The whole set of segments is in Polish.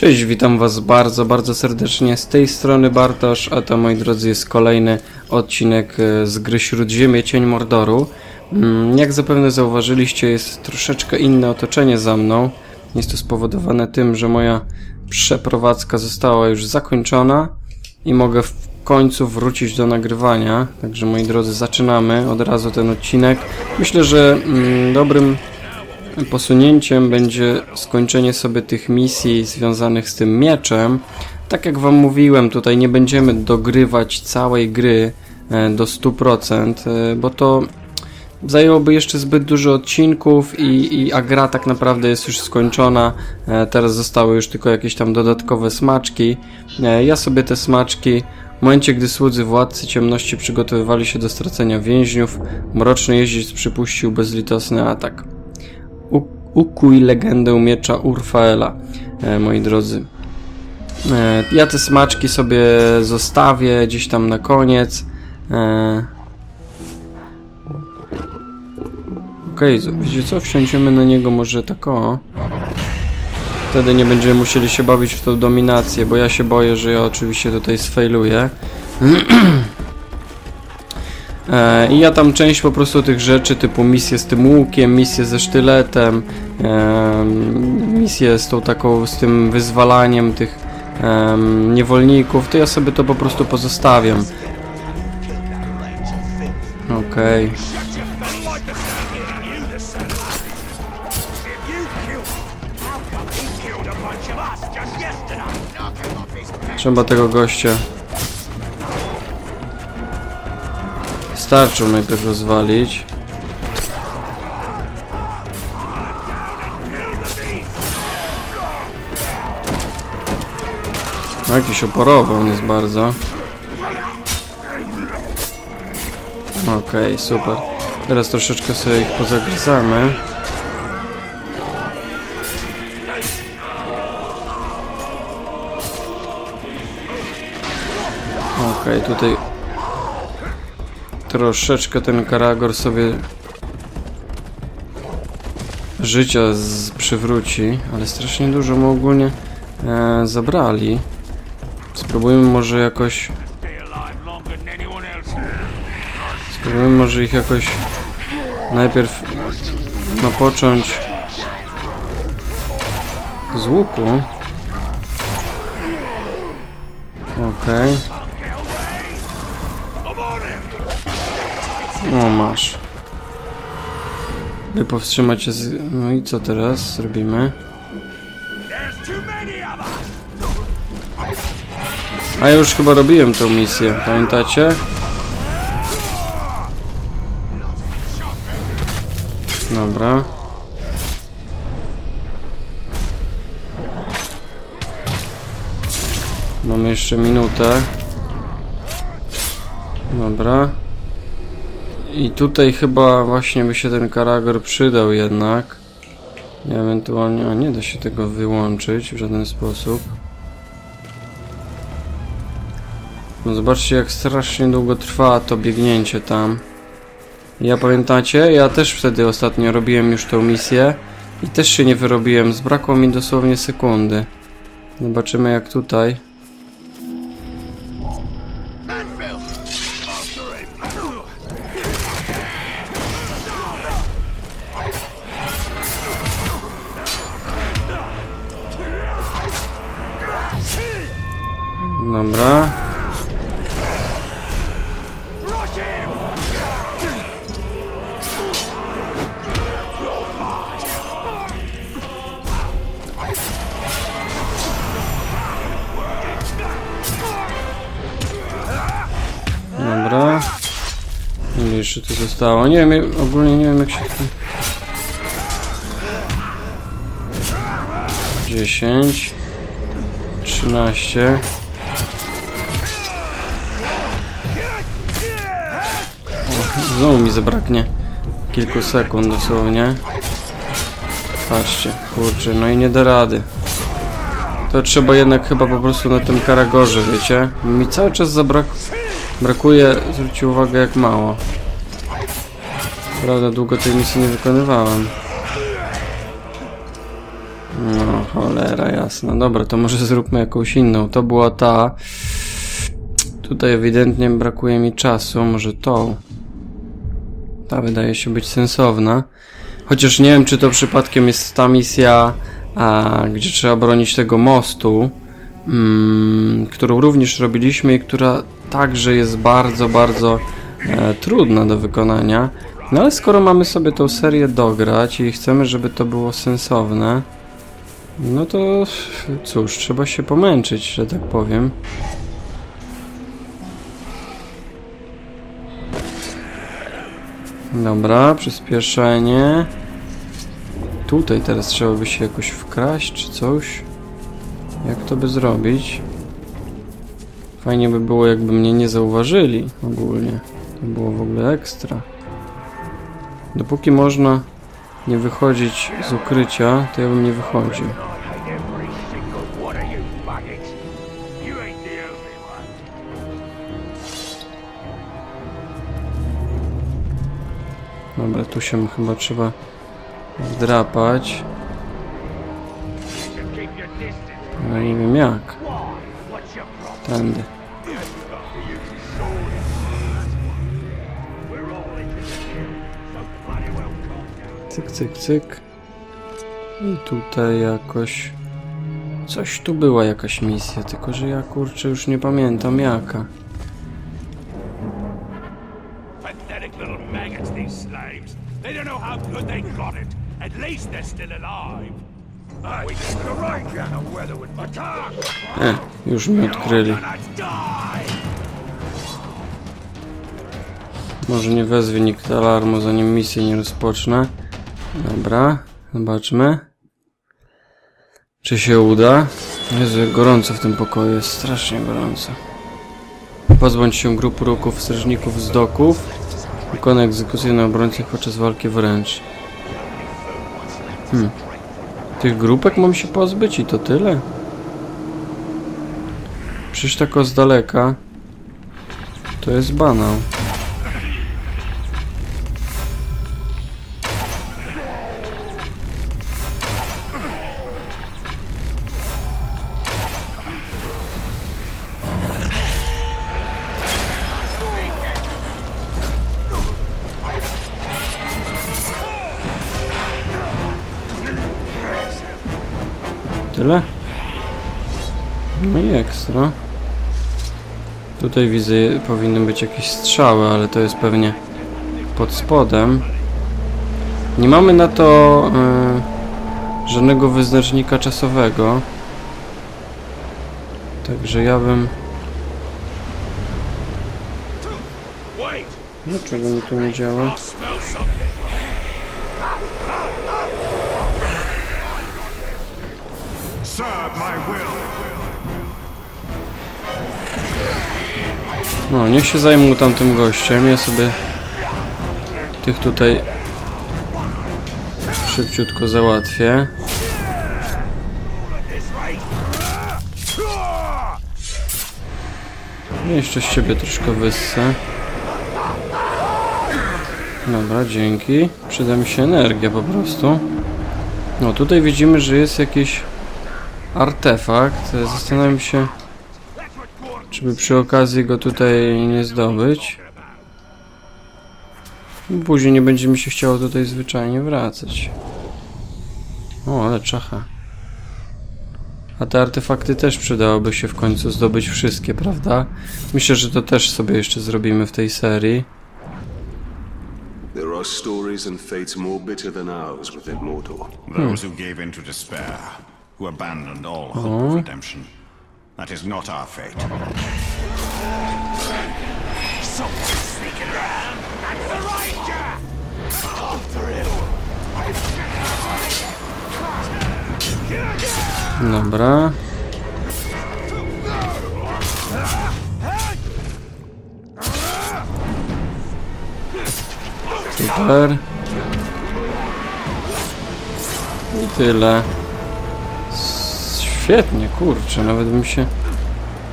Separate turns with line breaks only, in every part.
Cześć, witam was bardzo, bardzo serdecznie. Z tej strony Bartosz, a to moi drodzy jest kolejny odcinek e, z gry Śródziemie Cień Mordoru. Mm, Jak zapewne zauważyliście, jest troszeczkę inne otoczenie za mną. Jest to spowodowane tym, że moja przeprowadzka została już zakończona i mogę w końcu wrócić do nagrywania. Także moi drodzy, zaczynamy od razu ten odcinek. Myślę, że mm, dobrym posunięciem będzie skończenie sobie tych misji związanych z tym mieczem. Tak jak Wam mówiłem, tutaj nie będziemy dogrywać całej gry e, do 100%, e, bo to zajęłoby jeszcze zbyt dużo odcinków i, i a gra tak naprawdę jest już skończona. E, Teraz zostały już tylko jakieś tam dodatkowe smaczki. Ja sobie te smaczki w momencie, gdy słudzy władcy ciemności przygotowywali się do stracenia więźniów, mroczny jeździec przypuścił bezlitosny atak. U- ukuj legendę miecza Urfaela, e, moi drodzy. E, ja te smaczki sobie zostawię gdzieś tam na koniec. E, Okej, okay, wiecie co? Wsiądziemy na niego może tak o. Wtedy nie będziemy musieli się bawić w tą dominację, bo ja się boję, że ja oczywiście tutaj sfailuję. E, I ja tam część po prostu tych rzeczy, typu misję z tym łukiem, misję ze sztyletem, e, misję z tą taką, z tym wyzwalaniem tych niewolników, to ja sobie to po prostu pozostawiam. Okej. Trzeba tego gościa. Starczą najpierw rozwalić. No, jakiś oporowy on jest bardzo. Okej, super. Teraz troszeczkę sobie ich pozagryzamy. Okej, tutaj troszeczkę ten Karagor sobie życia z, przywróci, ale strasznie dużo mu ogólnie e, zabrali. Spróbujmy może jakoś... Spróbujmy może ich jakoś najpierw napocząć z łuku. Okej. O, masz. By powstrzymać się z... No i co teraz zrobimy? A ja już chyba robiłem tą misję, pamiętacie? Dobra. Mamy jeszcze minutę. Dobra. I tutaj chyba właśnie by się ten karagor przydał jednak. I Ewentualnie, a nie da się tego wyłączyć w żaden sposób. No zobaczcie jak strasznie długo trwa to biegnięcie tam. Ja pamiętacie? Ja też wtedy ostatnio robiłem już tą misję i też się nie wyrobiłem. Zbrakło mi dosłownie sekundy. Zobaczymy jak tutaj. Dobra. Dobra. Ile jeszcze tu zostało? Nie wiem, ogólnie nie wiem jak się tu... 10 Znowu mi zabraknie kilku sekund dosłownie. Patrzcie, kurczę, no i nie da rady. To trzeba jednak chyba po prostu na tym karagorze, wiecie? Mi cały czas zabrak... Brakuje, zwróćcie uwagę jak mało. Prawda, długo tej misji nie wykonywałem. No, Cholera jasna. Dobra, to może zróbmy jakąś inną. To była ta. Tutaj ewidentnie brakuje mi czasu. Może tą. Ta wydaje się być sensowna. Chociaż nie wiem, czy to przypadkiem jest ta misja, a, gdzie trzeba bronić tego mostu, mm, którą również robiliśmy i która także jest bardzo, bardzo e, trudna do wykonania. No ale skoro mamy sobie tą serię dograć i chcemy, żeby to było sensowne, no to cóż, trzeba się pomęczyć, że tak powiem. Dobra, przyspieszenie. Tutaj teraz trzeba by się jakoś wkraść czy coś. Jak to by zrobić? Fajnie by było, jakby mnie nie zauważyli ogólnie. To było w ogóle ekstra. Dopóki można nie wychodzić z ukrycia, to ja bym nie wychodził. Się chyba trzeba wdrapać. No nie wiem jak. Tędy. Cyk, cyk, cyk. I tutaj jakoś... Coś tu była jakaś misja, tylko że ja kurczę już nie pamiętam jaka.
Least they're still alive.
E, już mnie odkryli. Może nie wezwie nikt alarmu, zanim misję nie rozpocznę. Dobra, zobaczmy. Czy się uda? Jezu, jak gorąco w tym pokoju, jest strasznie gorąco. Pozbądź się grupy ruków strażników z doków. Wykonaj egzekucję na obrońcach podczas walki wręcz. Hmm. Tych grupek mam się pozbyć i to tyle? Przecież tak z daleka to jest banał. Tutaj widzę, powinny być jakieś strzały, ale to jest pewnie pod spodem. Nie mamy na to e, żadnego wyznacznika czasowego. Także ja bym... Dlaczego mi to nie działa? No, niech się zajmą tamtym gościem. Ja sobie tych tutaj szybciutko załatwię. No, Jeszcze z ciebie troszkę wyssę. Dobra, dzięki. Przyda mi się energia po prostu. No, tutaj widzimy, że jest jakiś artefakt. Zastanawiam się, czy by przy okazji go tutaj nie zdobyć. Później nie będzie mi się chciało tutaj zwyczajnie wracać. O, ale czacha. A te artefakty też przydałoby się w końcu zdobyć wszystkie, prawda? Myślę, że to też sobie jeszcze zrobimy w tej serii.
There are stories and fates more bitter than ours.
Those who gave in to despair, who abandoned all hope of redemption. That is not our fate.
Someone's sneaking around. That's the ranger. After him.
Dobra. Super. I tyle. Świetnie, kurczę, nawet bym się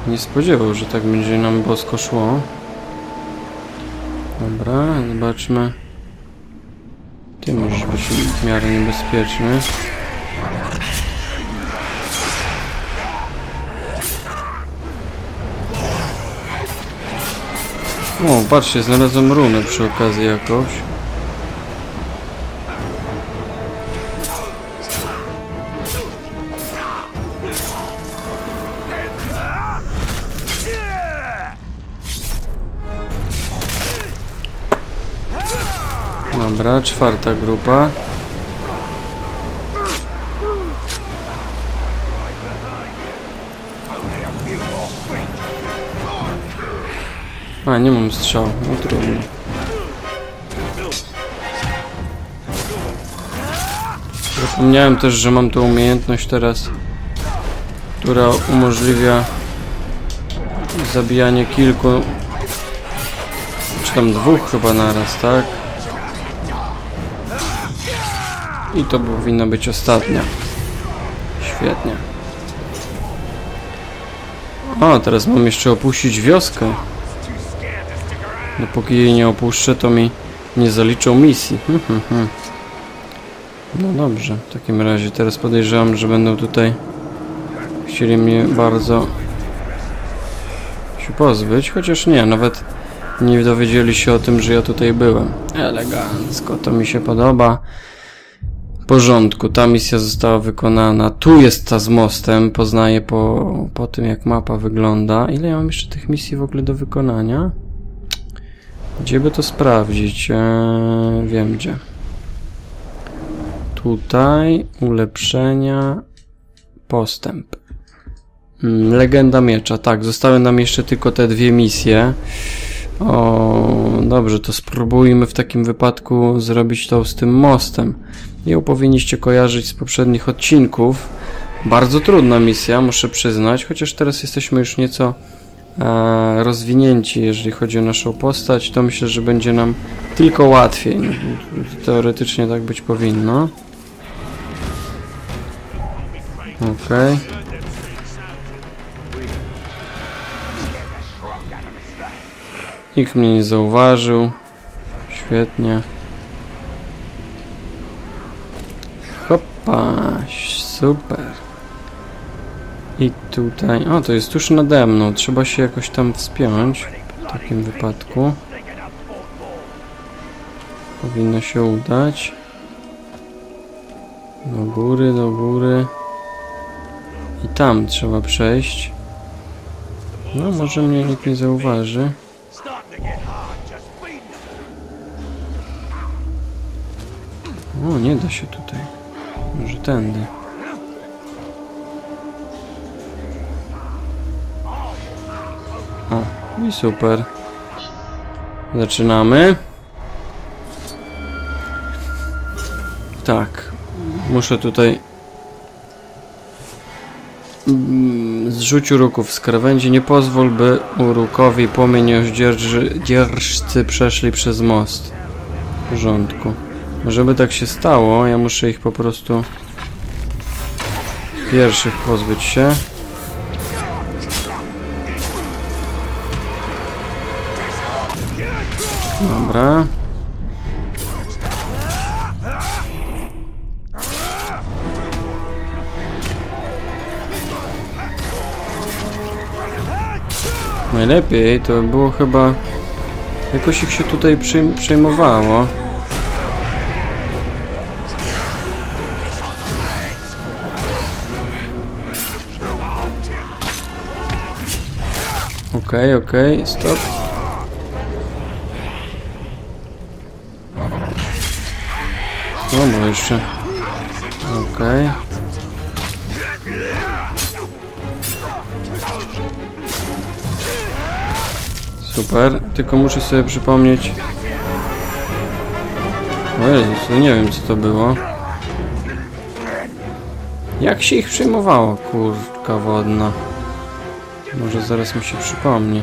nie spodziewał, że tak będzie nam bosko szło. Dobra, zobaczmy. Ty możesz być w miarę niebezpieczny. O, patrzcie, znalazłem runę przy okazji jakoś. Dobra, czwarta grupa. A, nie mam strzału, no trudno. Zapomniałem też, że mam tą umiejętność teraz, która umożliwia zabijanie kilku, czy tam dwóch chyba naraz, tak? I to powinna być ostatnia. Świetnie. A, teraz mam jeszcze opuścić wioskę. Dopóki jej nie opuszczę, to mi nie zaliczą misji. Hm, hm, hm. No dobrze, w takim razie teraz podejrzewam, że będą tutaj chcieli mnie bardzo się pozbyć, chociaż nie, nawet nie dowiedzieli się o tym, że ja tutaj byłem. Elegancko, to mi się podoba. Porządku, ta misja została wykonana. Tu jest ta z mostem, poznaję po, po tym jak mapa wygląda. Ile ja mam jeszcze tych misji w ogóle do wykonania? Gdzie by to sprawdzić? Eee, wiem gdzie. Tutaj ulepszenia, postęp. Mm, Legenda miecza, tak, zostały nam jeszcze tylko te dwie misje. O, dobrze, to spróbujmy w takim wypadku zrobić to z tym mostem. Ją powinniście kojarzyć z poprzednich odcinków. Bardzo trudna misja, muszę przyznać, chociaż teraz jesteśmy już nieco e, rozwinięci, jeżeli chodzi o naszą postać, to myślę, że będzie nam tylko łatwiej. Teoretycznie tak być powinno. Okej. Nikt mnie nie zauważył. Świetnie. Hopa, super. I tutaj, o to jest tuż nade mną, trzeba się jakoś tam wspiąć w takim wypadku. Powinno się udać. Do góry, do góry. I tam trzeba przejść. No, może mnie nikt nie zauważy. O, nie da się tutaj. Może tędy. O, i super. Zaczynamy. Tak. Muszę tutaj zrzuć uruków z krawędzi. Nie pozwól, by urukowi płomienioździerżcy przeszli przez most. W porządku. Żeby tak się stało, ja muszę ich po prostu pierwszych pozbyć się. Dobra. Najlepiej to było chyba jakoś ich się tutaj przyjm- przejmowało. Okej, okej, stop. No, bo jeszcze. Okej. Super, tylko muszę sobie przypomnieć. O Jezus, no nie wiem co to było. Jak się ich przejmowało, kurka wodna. Może zaraz mi się przypomni.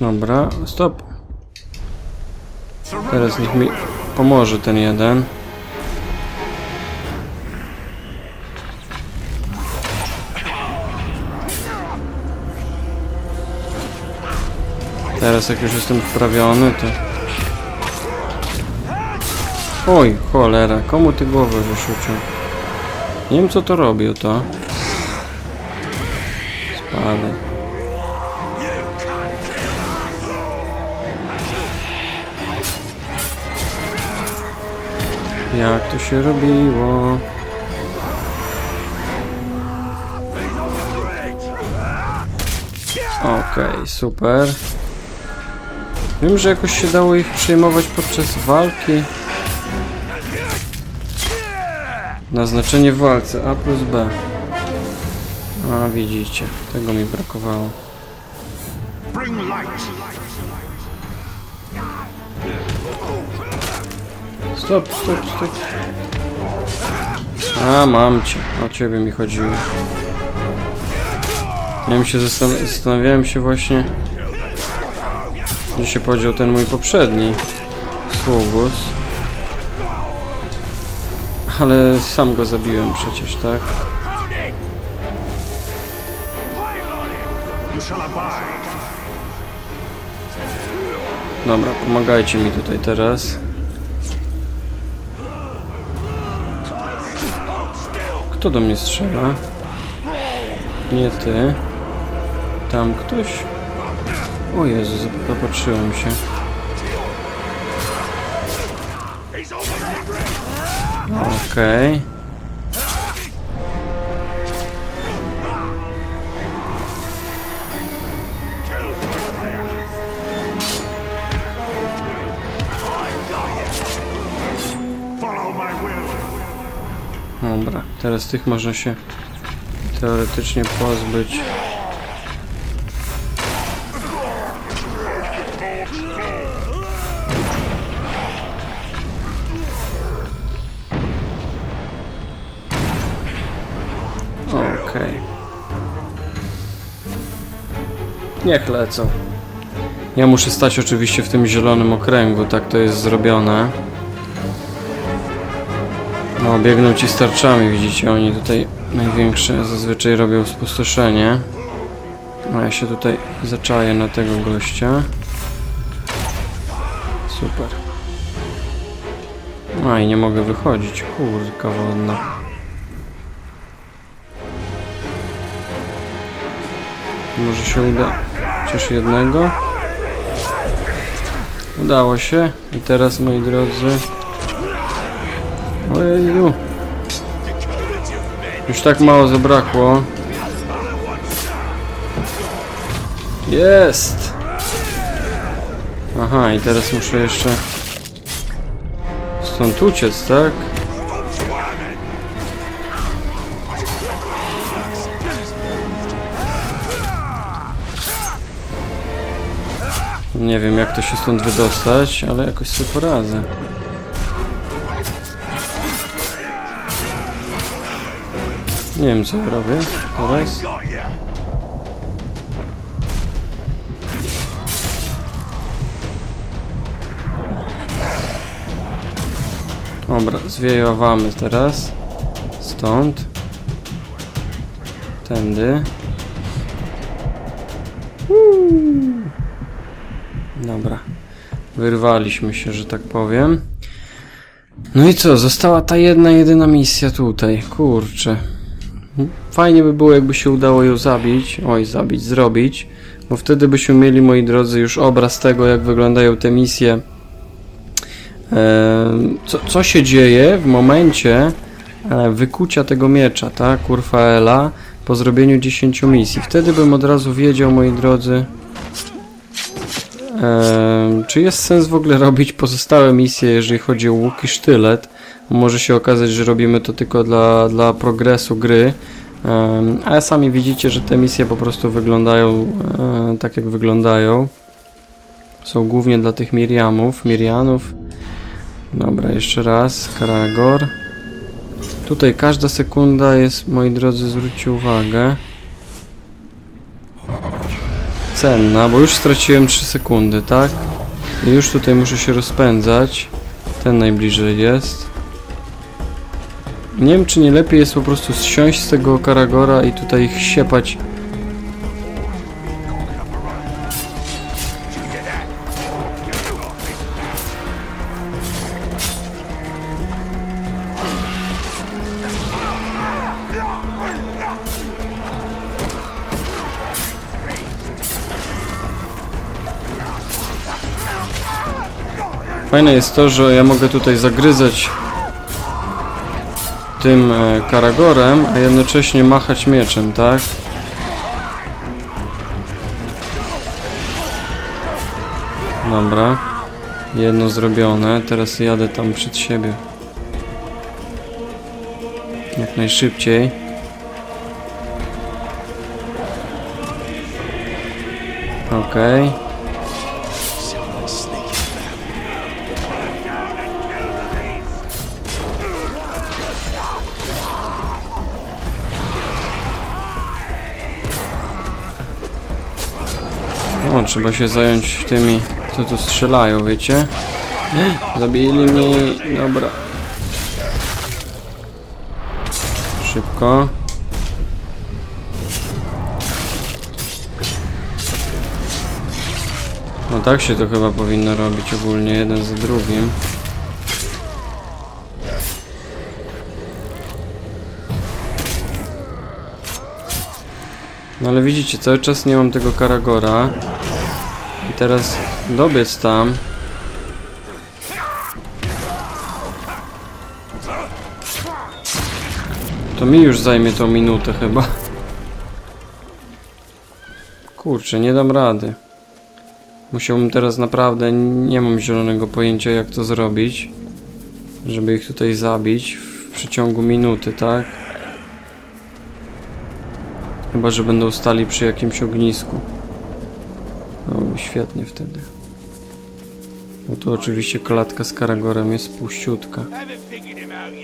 Dobra, stop. Teraz niech mi pomoże ten jeden. Teraz jak już jestem wprawiony, to... Oj, cholera, komu ty głowę wyrzucił? Nie wiem co to robi to. Spadaj. Jak to się robiło? Okej, super. Wiem, że jakoś się dało ich przejmować podczas walki. Naznaczenie w walce A plus B. A widzicie, tego mi brakowało. Stop, stop, stop. A, mam cię. O ciebie mi chodziło. Ja mi się zastan- zastanawiałem się właśnie, gdzie się podział ten mój poprzedni sługus. Ale sam go zabiłem przecież, tak? Dobra, pomagajcie mi tutaj teraz. Kto do mnie strzela? Nie ty. Tam ktoś? O Jezu, zapatrzyłem się. Okej.
Will.
Dobra, teraz tych można się teoretycznie pozbyć. Niech lecą. Ja muszę stać oczywiście w tym zielonym okręgu, tak to jest zrobione. No, biegną ci starczami, widzicie, oni tutaj największe zazwyczaj robią spustoszenie. A ja się tutaj zaczaję na tego gościa. Super. A i nie mogę wychodzić, kurka wodna. Może się uda chociaż jednego? Udało się. I teraz, moi drodzy, Ojeju. Już tak mało zabrakło. Jest! Aha, i teraz muszę jeszcze stąd uciec, tak? Nie wiem jak to się stąd wydostać, ale jakoś sobie poradzę. Nie wiem co robię teraz. Dobra, zwiejowamy teraz. Stąd. Tędy. Wyrwaliśmy się, że tak powiem. No i co? Została ta jedna, jedyna misja tutaj. Kurczę. Fajnie by było, jakby się udało ją zabić. Oj, zabić, zrobić. Bo wtedy byśmy mieli, moi drodzy, już obraz tego, jak wyglądają te misje. Ehm, Co, co się dzieje w momencie e, wykucia tego miecza, tak? Urfaela po zrobieniu 10 misji. Wtedy bym od razu wiedział, moi drodzy, Czy jest sens w ogóle robić pozostałe misje, jeżeli chodzi o łuk i sztylet? Może się okazać, że robimy to tylko dla, dla progresu gry. Ale sami widzicie, że te misje po prostu wyglądają e, tak, jak wyglądają. Są głównie dla tych Miriamów, Mirianów. Dobra, jeszcze raz. Karagor. Tutaj każda sekunda jest, moi drodzy, zwróćcie uwagę. Cenna, bo już straciłem 3 sekundy, tak? I już tutaj muszę się rozpędzać. Ten najbliżej jest. Nie wiem, czy nie lepiej jest po prostu zsiąść z tego Karagora i tutaj ich siepać. Fajne jest to, że ja mogę tutaj zagryzać tym e, karagorem, a jednocześnie machać mieczem, tak? Dobra. Jedno zrobione. Teraz jadę tam przed siebie. Jak najszybciej. Okej. O, trzeba się zająć tymi, co tu strzelają, wiecie? Zabili mnie. Dobra. Szybko. No tak się to chyba powinno robić ogólnie, jeden za drugim. No ale widzicie, cały czas nie mam tego Karagora. I teraz dobiec tam. To mi już zajmie tą minutę chyba. Kurczę, nie dam rady. Musiałbym teraz naprawdę, nie mam zielonego pojęcia jak to zrobić. Żeby ich tutaj zabić w przeciągu minuty, tak? Chyba, że będą stali przy jakimś ognisku. No, świetnie wtedy. No tu oczywiście klatka z Karagorem jest puściutka.
Haven't figured him out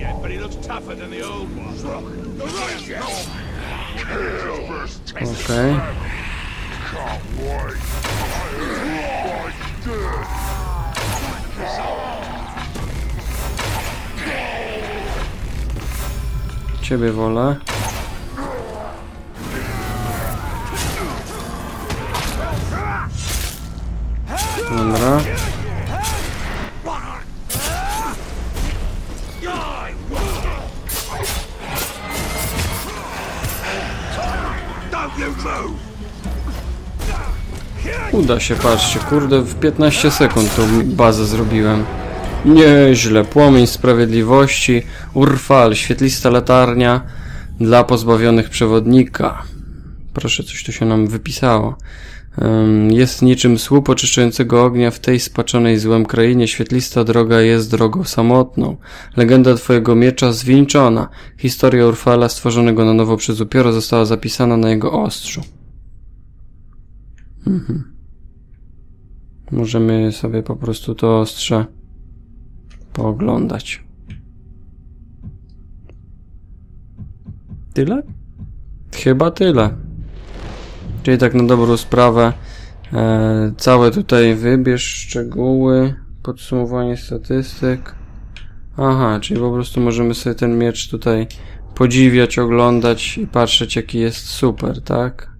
Dobra. Uda się, patrzcie, kurde, w 15 sekund tą bazę zrobiłem. Nieźle, płomień sprawiedliwości, Urfal, świetlista latarnia dla pozbawionych przewodnika. Proszę, coś tu się nam wypisało. Jest niczym słup oczyszczającego ognia w tej spaczonej złem krainie. Świetlista droga jest drogą samotną. Legenda twojego miecza zwieńczona. Historia Urfala stworzonego na nowo przez upiora została zapisana na jego ostrzu. Możemy sobie po prostu to ostrze pooglądać. Tyle? Chyba tyle. Czyli tak na dobrą sprawę e, całe tutaj wybierz szczegóły, podsumowanie statystyk. Aha, czyli po prostu możemy sobie ten miecz tutaj podziwiać, oglądać i patrzeć jaki jest super, tak?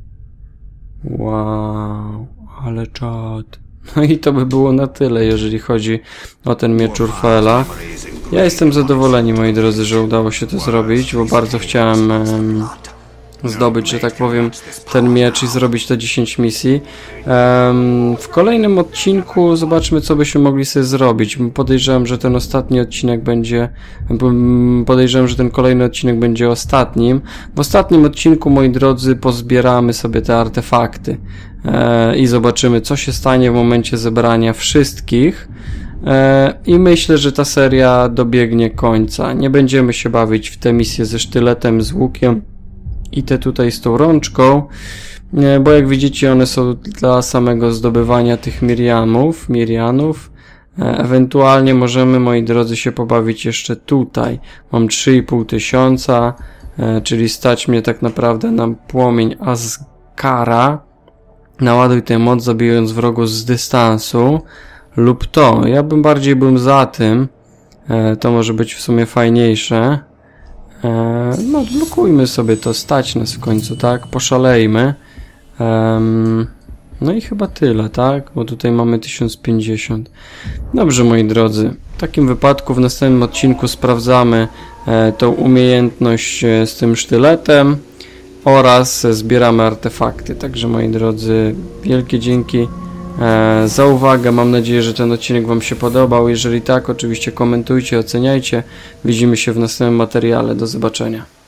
Wow, ale czad. No i to by było na tyle, jeżeli chodzi o ten miecz Urfela. Ja jestem zadowoleni, moi drodzy, że udało się to zrobić, bo bardzo chciałem em, zdobyć, że tak powiem, ten miecz i zrobić te 10 misji. W kolejnym odcinku zobaczmy, co byśmy mogli sobie zrobić. Podejrzewam, że ten ostatni odcinek będzie. Podejrzewam, że ten kolejny odcinek będzie ostatnim. W ostatnim odcinku, moi drodzy, pozbieramy sobie te artefakty e, i zobaczymy, co się stanie w momencie zebrania wszystkich. E, I myślę, że ta seria dobiegnie końca. Nie będziemy się bawić w te misje ze sztyletem, z łukiem i te tutaj z tą rączką, e, bo jak widzicie one są dla samego zdobywania tych Miriamów, Mirianów. E, Ewentualnie możemy, moi drodzy, się pobawić jeszcze tutaj. Mam 3,5 tysiąca, e, czyli stać mnie tak naprawdę na płomień Asgara. Naładuj tę moc, zabijając wrogów z dystansu. Lub to. Ja bym bardziej był za tym. To może być w sumie fajniejsze. E, No, blokujmy sobie to, stać nas w końcu, tak? Poszalejmy. No i chyba tyle, tak? Bo tutaj mamy 1050. Dobrze, moi drodzy. W takim wypadku w następnym odcinku sprawdzamy e, tą umiejętność e, z tym sztyletem oraz zbieramy artefakty. Także, moi drodzy, wielkie dzięki za uwagę. Mam nadzieję, że ten odcinek Wam się podobał. Jeżeli tak, oczywiście komentujcie, oceniajcie. Widzimy się w następnym materiale. Do zobaczenia.